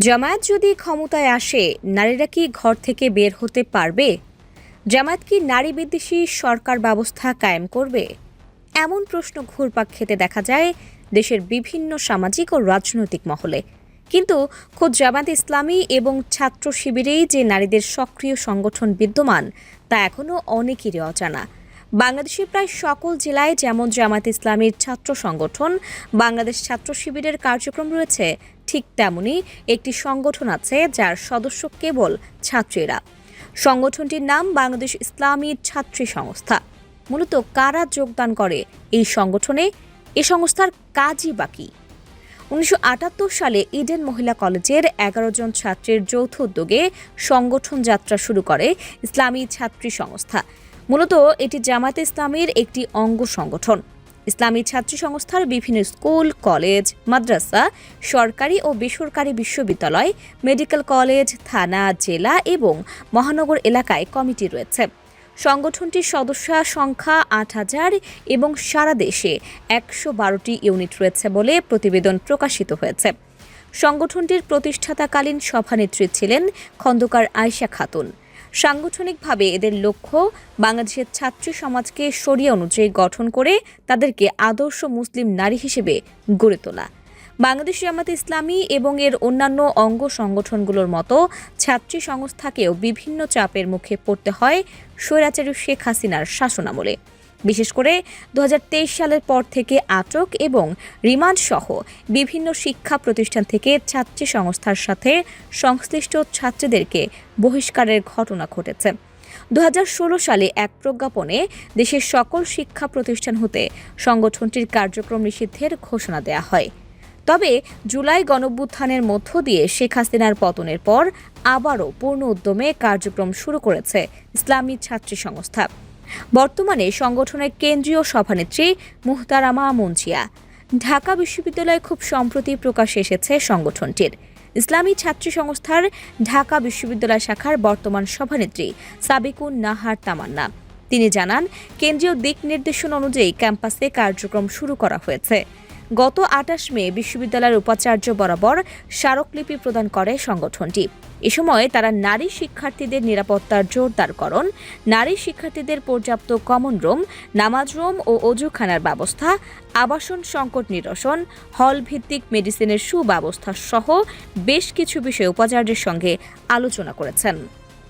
জামায়াত যদি ক্ষমতায় আসে, নারীরা কি ঘর থেকে বের হতে পারবে? জামায়াত কি নারী বিদ্বেষী সরকার ব্যবস্থা কায়েম করবে? এমন প্রশ্ন ঘুরপাক খেতে দেখা যায় দেশের বিভিন্ন সামাজিক ও রাজনৈতিক মহলে। কিন্তু খোদ জামাত ইসলামী এবং ছাত্র শিবিরেই যে নারীদের সক্রিয় সংগঠন বিদ্যমান, তা এখনও অনেকেরই অজানা। বাংলাদেশের প্রায় সকল জেলায় যেমন জামায়াত ইসলামীর ছাত্র সংগঠন, বাংলাদেশ ছাত্র শিবিরের কার্যক্রম রয়েছে, ঠিক তেমনি একটি সংগঠন আছে যার সদস্য কেবল ছাত্রীরা। সংগঠনটির নাম বাংলাদেশ ইসলামী ছাত্রী সংস্থা। মূলত কারা যোগদান করে এই সংগঠনে? এ সংস্থার কাজই বাকি উনিশশো আটাত্তর সালে ইডেন মহিলা কলেজের এগারো জন ছাত্রের যৌথ উদ্যোগে সংগঠন যাত্রা শুরু করে ইসলামী ছাত্রী সংস্থা। মূলত এটি জামাতে ইসলামের একটি অঙ্গ সংগঠন। ইসলামী ছাত্রী সংস্থার বিভিন্ন স্কুল, কলেজ, মাদ্রাসা, সরকারি ও বেসরকারি বিশ্ববিদ্যালয়, মেডিকেল কলেজ, থানা, জেলা এবং মহানগর এলাকায় কমিটি রয়েছে। সংগঠনটির সদস্য সংখ্যা আট হাজার এবং সারা দেশে একশো বারোটি ইউনিট রয়েছে বলে প্রতিবেদন প্রকাশিত হয়েছে। সংগঠনটির প্রতিষ্ঠাতাকালীন সভানেত্রী ছিলেন খন্দকার আয়শা খাতুন। সাংগঠনিকভাবে এদের লক্ষ্য বাংলাদেশের ছাত্রী সমাজকে সরিয়ে অনুযায়ী গঠন করে তাদেরকে আদর্শ মুসলিম নারী হিসেবে গড়ে তোলা। বাংলাদেশ জামাত ইসলামী এবং এর অন্যান্য অঙ্গ সংগঠনগুলোর মতো ছাত্রী সংস্থাকেও বিভিন্ন চাপের মুখে পড়তে হয় স্বৈরাচারী শেখ হাসিনার শাসনামলে। বিশেষ করে দু হাজার তেইশ সালের পর থেকে আটক এবং রিমান্ড সহ বিভিন্ন শিক্ষা প্রতিষ্ঠান থেকে ছাত্রী সংস্থার সাথে সংশ্লিষ্ট ছাত্রীদেরকে বহিষ্কারের ঘটনা ঘটেছে। দু হাজার ষোলো সালে এক প্রজ্ঞাপনে দেশের সকল শিক্ষা প্রতিষ্ঠান হতে সংগঠনটির কার্যক্রম নিষিদ্ধের ঘোষণা দেওয়া হয়। তবে জুলাই গণভ্যুত্থানের মধ্য দিয়ে শেখ হাসিনার পতনের পর আবারও পূর্ণ উদ্যমে কার্যক্রম শুরু করেছে ইসলামী ছাত্রী সংস্থা। বর্তমানে সংগঠনের কেন্দ্রীয় সভানেত্রী মুহতারামা মুন্সিয়া ঢাকা বিশ্ববিদ্যালয়ে খুব সম্প্রতি প্রকাশ এসেছে সংগঠনটির। ইসলামী ছাত্রী সংস্থার ঢাকা বিশ্ববিদ্যালয় শাখার বর্তমান সভানেত্রী সাবিকুন নাহার তামান্না। তিনি জানান, কেন্দ্রীয় দিক নির্দেশনা অনুযায়ী ক্যাম্পাসে কার্যক্রম শুরু করা হয়েছে। গত আটাশ মে বিশ্ববিদ্যালয়ের উপাচার্য বরাবর স্মারকলিপি প্রদান করে সংগঠনটি। এ সময় তারা নারী শিক্ষার্থীদের নিরাপত্তার জোরদারকরণ, নারী শিক্ষার্থীদের পর্যাপ্ত কমন রুম নামাজ রুম ও অজুখানার ব্যবস্থা, আবাসন সংকট নিরসন হল ভিত্তিক মেডিসিনের সুব্যবস্থা সহ বেশ কিছু বিষয়ে উপাচার্যের সঙ্গে আলোচনা করেছেন।